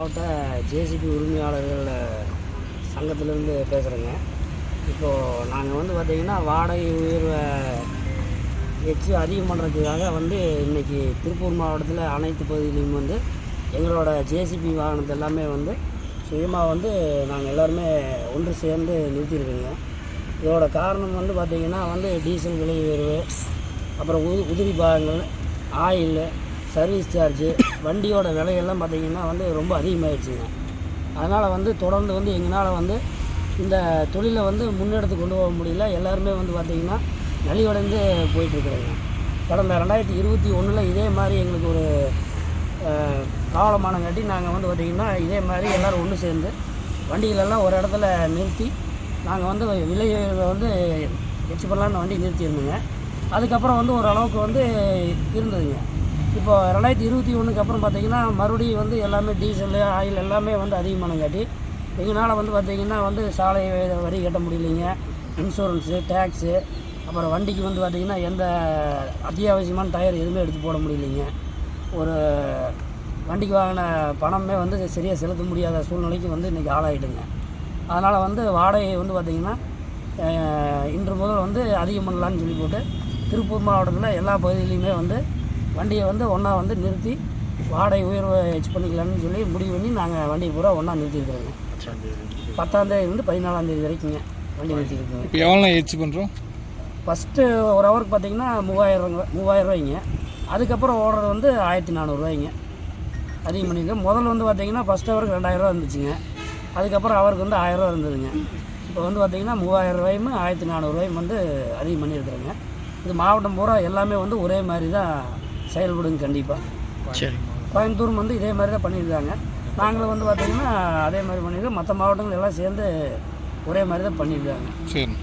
மாவட்ட ஜேசிபி உரிமையாளர்கள் சங்கத்திலேருந்து பேசுகிறேங்க இப்போது நாங்கள் வந்து பார்த்திங்கன்னா வாடகை உயர்வை வச்சு அதிகம் பண்ணுறதுக்காக வந்து இன்றைக்கி திருப்பூர் மாவட்டத்தில் அனைத்து பகுதியிலையும் வந்து எங்களோட ஜேசிபி வாகனத்தை எல்லாமே வந்து சுயமாக வந்து நாங்கள் எல்லாருமே ஒன்று சேர்ந்து நிறுத்தியிருக்கோங்க. இதோட காரணம் வந்து பார்த்திங்கன்னா வந்து டீசல் விலை உயர்வு அப்புறம் உதிரி பாகங்கள் ஆயில் சர்வீஸ் சார்ஜு வண்டியோட விலையெல்லாம் பார்த்திங்கன்னா வந்து ரொம்ப அதிகமாகிடுச்சுங்க அதனால் வந்து தொடர்ந்து வந்து எங்களால் வந்து இந்த தொழிலை வந்து முன்னெடுத்து கொண்டு போக முடியல. எல்லாருமே வந்து பார்த்திங்கன்னா நலிவடைந்து போயிட்டுருக்குறோங்க. கடந்த ரெண்டாயிரத்தி இருபத்தி ஒன்றில் இதே மாதிரி எங்களுக்கு ஒரு காவலமானங்காட்டி நாங்கள் வந்து பார்த்திங்கன்னா இதே மாதிரி எல்லோரும் ஒன்று சேர்ந்து வண்டிகளெல்லாம் ஒரு இடத்துல நிறுத்தி நாங்கள் வந்து விலை வந்து எச்சு பண்ணலான்னு வண்டி நிறுத்தியிருந்தோங்க. அதுக்கப்புறம் வந்து ஓரளவுக்கு வந்து இருந்ததுங்க. இப்போ ரெண்டாயிரத்தி இருபத்தி ஒன்றுக்கு அப்புறம் பார்த்தீங்கன்னா மறுபடியும் வந்து எல்லாமே டீசல் ஆயில் எல்லாமே வந்து அதிகமானங்காட்டி எங்களால் வந்து பார்த்திங்கன்னா வந்து சாலை வரி கட்ட முடியலைங்க. இன்சூரன்ஸு டேக்ஸு அப்புறம் வண்டிக்கு வந்து பார்த்திங்கன்னா எந்த அத்தியாவசியமான டயர் எதுவுமே எடுத்து போட முடியலைங்க. ஒரு வண்டிக்கு வாங்கின பணமே வந்து சரியாக செலுத்த முடியாத சூழ்நிலைக்கு வந்து இன்றைக்கி ஆளாயிடுங்க. அதனால் வந்து வாடகை வந்து பார்த்திங்கன்னா இன்று முதல் வந்து அதிகம் பண்ணலான்னு சொல்லி போட்டு திருப்பூர் மாவட்டத்தில் எல்லா பகுதியிலையுமே வந்து வண்டியை வந்து ஒன்றா வந்து நிறுத்தி வாடகை உயர்வை ஹெச் பண்ணிக்கலாம்னு சொல்லி முடிவு பண்ணி நாங்கள் வண்டியை பூரா ஒன்றா நிறுத்தியிருக்கிறோங்க. பத்தாந்தேதிலேருந்து பதினாலாந்தேதி வரைக்குங்க வண்டி நிறுத்தியிருக்குங்க இப்போ எவ்வளோ ஹெச் பண்ணுறோம்? ஃபஸ்ட்டு ஒரு ஹவருக்கு பார்த்தீங்கன்னா மூவாயிரம் மூவாயிரம் ரூபாய்ங்க. அதுக்கப்புறம் ஓடுறது வந்து ஆயிரத்தி நானூறுரூவாய்ங்க அதிகம் பண்ணியிருக்கேன் முதல்ல வந்து பார்த்தீங்கன்னா ஃபஸ்ட் ஹவருக்கு ரெண்டாயிரரூவா இருந்துச்சுங்க. அதுக்கப்புறம் அவருக்கு வந்து ஆயிரரூவா இருந்ததுங்க. இப்போ வந்து பார்த்தீங்கன்னா மூவாயிரம் ரூபாயும் ஆயிரத்தி நானூறுரூவாயும் வந்து அதிகம் பண்ணியிருக்கிறேங்க. இது மாவட்டம் பூரா எல்லாமே வந்து ஒரே மாதிரி தான் செயல்படுங்க கண்டிப்பாக சரி. கோயம்புத்தூரும் வந்து இதே மாதிரி தான் பண்ணியிருக்காங்க. நாங்களும் வந்து பார்த்தீங்கன்னா அதே மாதிரி பண்ணியிருக்கோம். மற்ற மாவட்டங்கள் எல்லாம் சேர்ந்து ஒரே மாதிரி தான் பண்ணியிருக்காங்க. சரி.